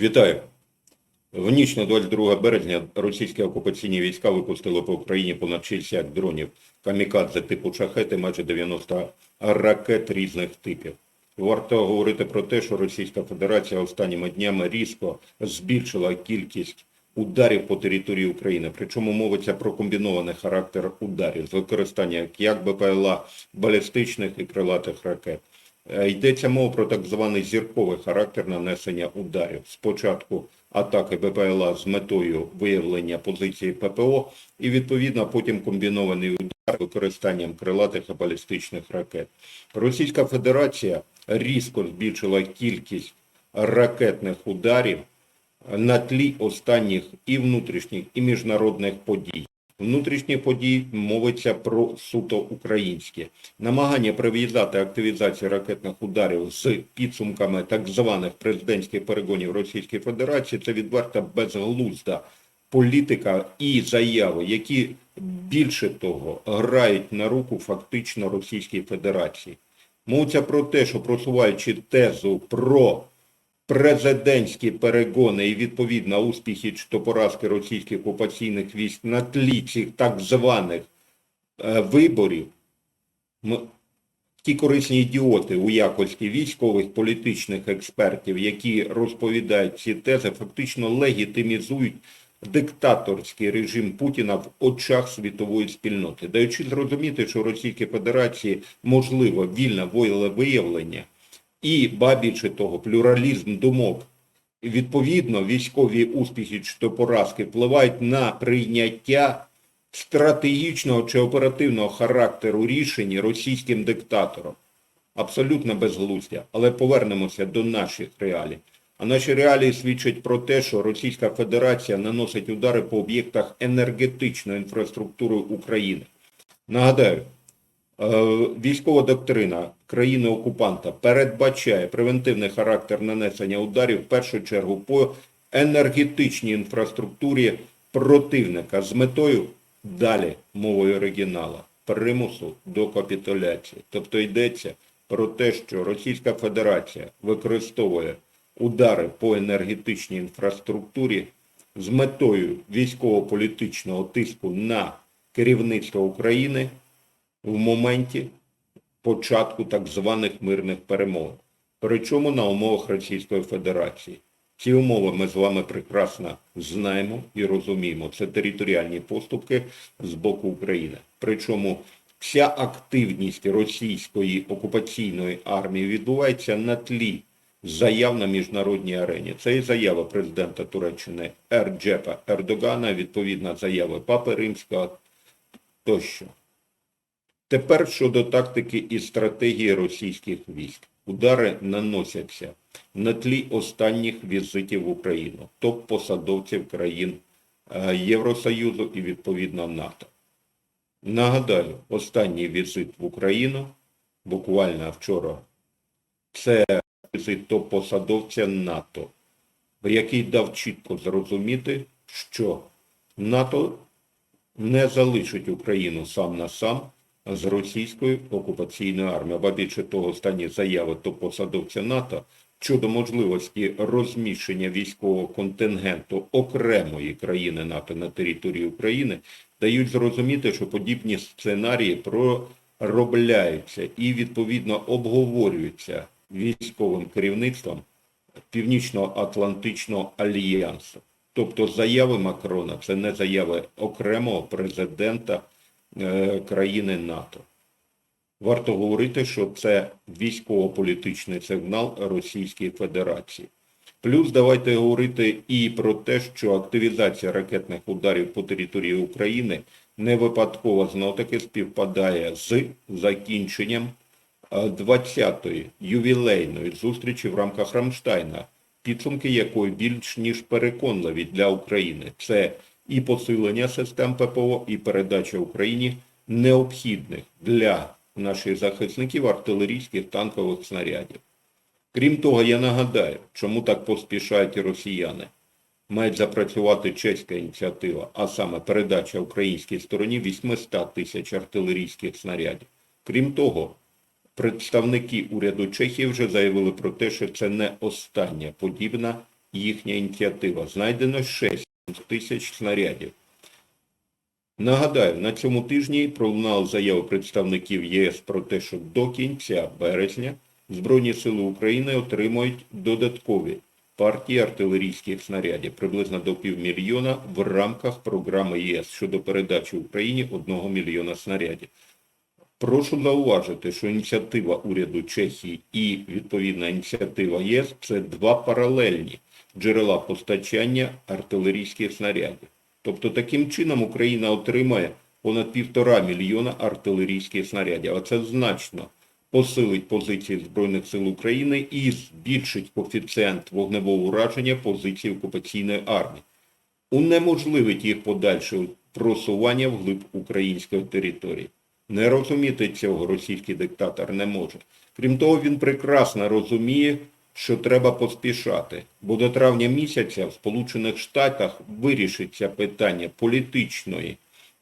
Вітаю! В ніч на 22 березня російські окупаційні війська випустили по Україні понад 60 дронів камікадзе типу шахети, майже 90 ракет різних типів. Варто говорити про те, що Російська Федерація останніми днями різко збільшила кількість ударів по території України. Причому мовиться про комбінований характер ударів з використанням як БПЛА, балістичних і крилатих ракет. Е, Йдеться мова про так званий зірковий характер нанесення ударів. Спочатку атаки БПЛА з метою виявлення позиції ППО і відповідно потім комбінований удар використанням крилатих і балістичних ракет. Російська Федерація різко збільшила кількість ракетних ударів на тлі останніх і внутрішніх, і міжнародних подій. Внутрішні події мовиться про суто українське. Намагання прив'язати активізацію ракетних ударів з підсумками так званих президентських перегонів Російської Федерації це відверта безглузда політика і заяви, які більше того грають на руку фактично Російській Федерації. Мовиться про те, що просуваючи тезу про президентські перегони і відповідно успіхи чи то поразки російських окупаційних військ на тлі цих так званих е, виборів, м- ті корисні ідіоти у якості військових політичних експертів, які розповідають ці тези, фактично легітимізують диктаторський режим Путіна в очах світової спільноти, даючи зрозуміти, що Російській Федерації можливо вільне волевиявлення і, ба більше того, плюралізм думок. Відповідно, військові успіхи чи поразки впливають на прийняття стратегічного чи оперативного характеру рішень російським диктатором. Абсолютно безглуздя. Але повернемося до наших реалій. А наші реалії свідчать про те, що Російська Федерація наносить удари по об'єктах енергетичної інфраструктури України. Нагадаю, Військова доктрина країни-окупанта передбачає превентивний характер нанесення ударів в першу чергу по енергетичній інфраструктурі противника з метою далі мовою оригінала примусу до капітуляції. Тобто йдеться про те, що Російська Федерація використовує удари по енергетичній інфраструктурі з метою військово-політичного тиску на керівництво України в моменті початку так званих мирних перемовин. Причому на умовах Російської Федерації. Ці умови ми з вами прекрасно знаємо і розуміємо. Це територіальні поступки з боку України. Причому вся активність російської окупаційної армії відбувається на тлі заяв на міжнародній арені. Це і заява президента Туреччини Ерджепа Ердогана, відповідна заяви Папи Римського тощо. Тепер щодо тактики і стратегії російських військ. Удари наносяться на тлі останніх візитів в Україну, топ-посадовців країн е, Євросоюзу і відповідно НАТО. Нагадаю, останній візит в Україну, буквально вчора, це візит топ-посадовця НАТО, який дав чітко зрозуміти, що НАТО не залишить Україну сам на сам з російською окупаційною армією. Ба більше того, останні заяви до посадовця НАТО щодо можливості розміщення військового контингенту окремої країни НАТО на території України дають зрозуміти, що подібні сценарії проробляються і відповідно обговорюються військовим керівництвом Північно-Атлантичного альянсу. Тобто заяви Макрона це не заяви окремого президента країни НАТО. Варто говорити, що це військово-політичний сигнал Російської Федерації. Плюс давайте говорити і про те, що активізація ракетних ударів по території України не випадково знов-таки співпадає з закінченням е, 20-ї ювілейної зустрічі в рамках Рамштайна, підсумки якої більш ніж переконливі для України. Це і посилення систем ППО, і передача Україні необхідних для наших захисників артилерійських танкових снарядів. Крім того, я нагадаю, чому так поспішають росіяни. Мають запрацювати чеська ініціатива, а саме передача українській стороні 800 тисяч артилерійських снарядів. Крім того, представники уряду Чехії вже заявили про те, що це не остання подібна їхня ініціатива. Знайдено 6 тисяч снарядів. Нагадаю, на цьому тижні пролунала заява представників ЄС про те, що до кінця березня Збройні сили України отримують додаткові партії артилерійських снарядів, приблизно до півмільйона в рамках програми ЄС щодо передачі Україні 1 мільйона снарядів. Прошу зауважити, що ініціатива уряду Чехії і відповідна ініціатива ЄС це два паралельні джерела постачання артилерійських снарядів. Тобто таким чином Україна отримає понад півтора мільйона артилерійських снарядів, а це значно посилить позиції Збройних сил України і збільшить коефіцієнт вогневого ураження позицій окупаційної армії унеможливить їх подальше просування вглиб української території. Не розуміти цього російський диктатор не може. Крім того, він прекрасно розуміє, що треба поспішати, бо до травня місяця в Сполучених Штатах вирішиться питання політичної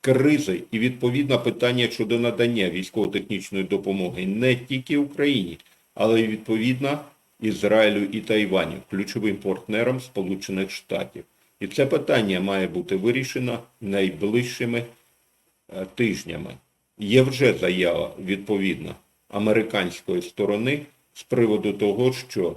кризи і відповідно питання щодо надання військово-технічної допомоги не тільки Україні, але й відповідно Ізраїлю і Тайваню, ключовим партнерам Сполучених Штатів. І це питання має бути вирішено найближчими е, тижнями. Є вже заява відповідна американської сторони з приводу того, що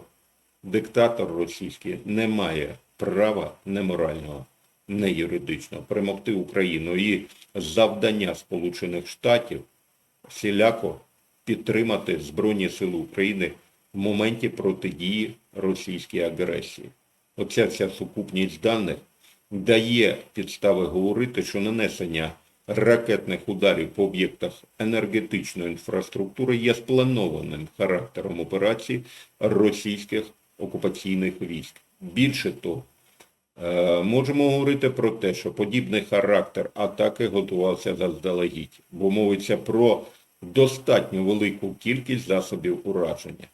диктатор російський не має права не морального, не юридичного перемогти Україну. І завдання Сполучених Штатів всіляко підтримати Збройні Сили України в моменті протидії російській агресії. Оця вся сукупність даних дає підстави говорити, що нанесення ракетних ударів по об'єктах енергетичної інфраструктури є спланованим характером операцій російських окупаційних військ. Більше того, Е, Можемо говорити про те, що подібний характер атаки готувався заздалегідь, бо мовиться про достатньо велику кількість засобів ураження.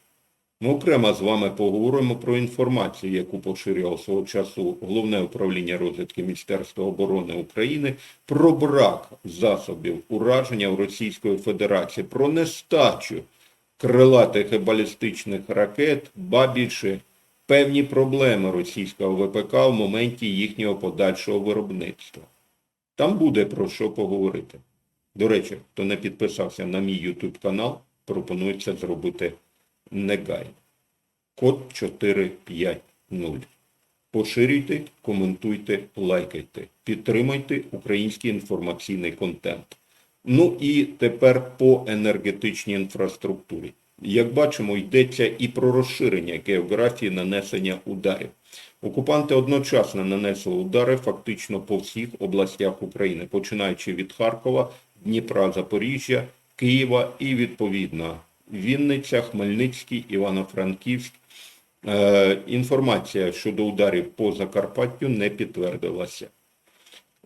Ми окремо з вами поговоримо про інформацію, яку поширював свого часу Головне управління розвідки Міністерства оборони України про брак засобів ураження в Російської Федерації, про нестачу крилатих і балістичних ракет, ба більше певні проблеми російського ВПК в моменті їхнього подальшого виробництва. Там буде про що поговорити. До речі, хто не підписався на мій YouTube канал, пропоную це зробити негайно. Код 450. Поширюйте, коментуйте, лайкайте, підтримайте український інформаційний контент. Ну і тепер по енергетичній інфраструктурі. Як бачимо, йдеться і про розширення географії нанесення ударів. Окупанти одночасно нанесли удари фактично по всіх областях України, починаючи від Харкова, Дніпра, Запоріжжя, Києва і відповідно Вінниця, Хмельницький, Івано-Франківськ. Е, інформація щодо ударів по Закарпаттю не підтвердилася.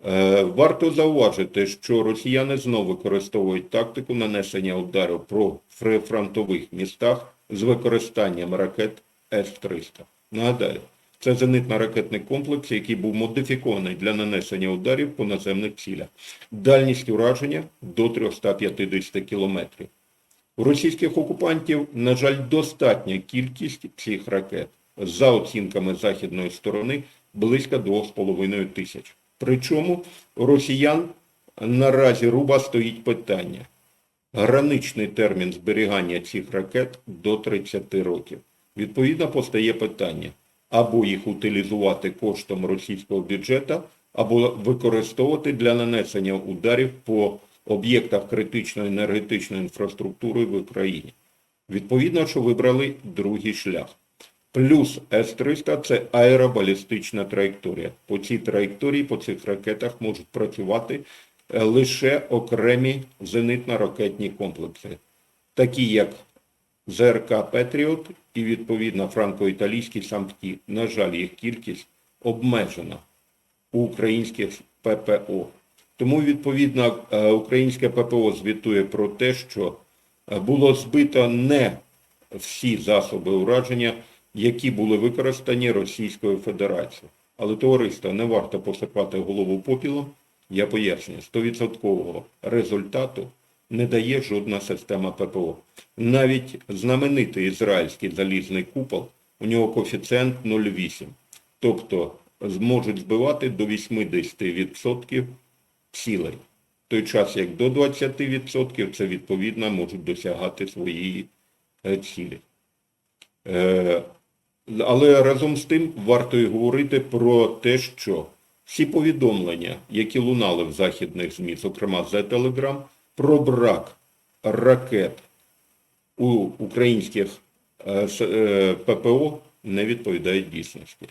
Е, Варто зауважити, що росіяни знову використовують тактику нанесення ударів про фронтових містах з використанням ракет С-300. Нагадаю, це зенитно-ракетний комплекс, який був модифікований для нанесення ударів по наземних цілях. Дальність ураження до 350 кілометрів. У російських окупантів, на жаль, достатня кількість цих ракет. За оцінками західної сторони, близько 2,5 тисяч. Причому росіян наразі руба стоїть питання. Граничний термін зберігання цих ракет до 30 років. Відповідно, постає питання, або їх утилізувати коштом російського бюджету, або використовувати для нанесення ударів по об'єктах критичної енергетичної інфраструктури в Україні. Відповідно, що вибрали другий шлях. Плюс С-300 – це аеробалістична траєкторія. По цій траєкторії, по цих ракетах можуть працювати е, лише окремі зенитно-ракетні комплекси, такі як ЗРК Петріот і, відповідно, франко-італійські самті. На жаль, їх кількість обмежена у українських ППО. Тому, відповідно, е, українське ППО звітує про те, що е, було збито не всі засоби ураження, які були використані Російською Федерацією. Але товариство не варто посипати голову попілом. Я пояснюю, 100% результату не дає жодна система ППО. Навіть знаменитий ізраїльський залізний купол, у нього коефіцієнт 0,8. тобто зможуть збивати до 80% цілей. В той час, як до 20% це відповідно можуть досягати своєї е, цілі. Е, але разом з тим варто і говорити про те, що всі повідомлення, які лунали в західних ЗМІ, зокрема за Телеграм, про брак ракет у українських е, ППО не відповідають дійсності.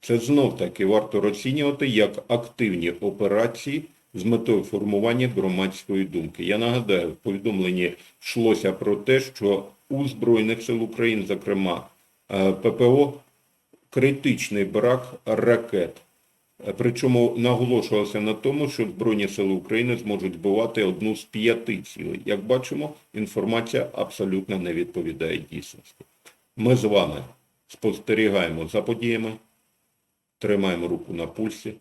Це знов таки варто розцінювати як активні операції з метою формування громадської думки. Я нагадаю, в повідомленні йшлося про те, що у Збройних сил України, зокрема е, ППО, критичний брак ракет. Е, Причому наголошувалося на тому, що Збройні сили України зможуть збивати одну з п'яти цілей. Як бачимо, інформація абсолютно не відповідає дійсності. Ми з вами спостерігаємо за подіями, тримаємо руку на пульсі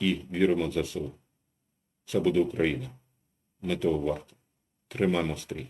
і віримо в ЗСУ. Це буде Україна. Ми того варто. Тримаємо стрій.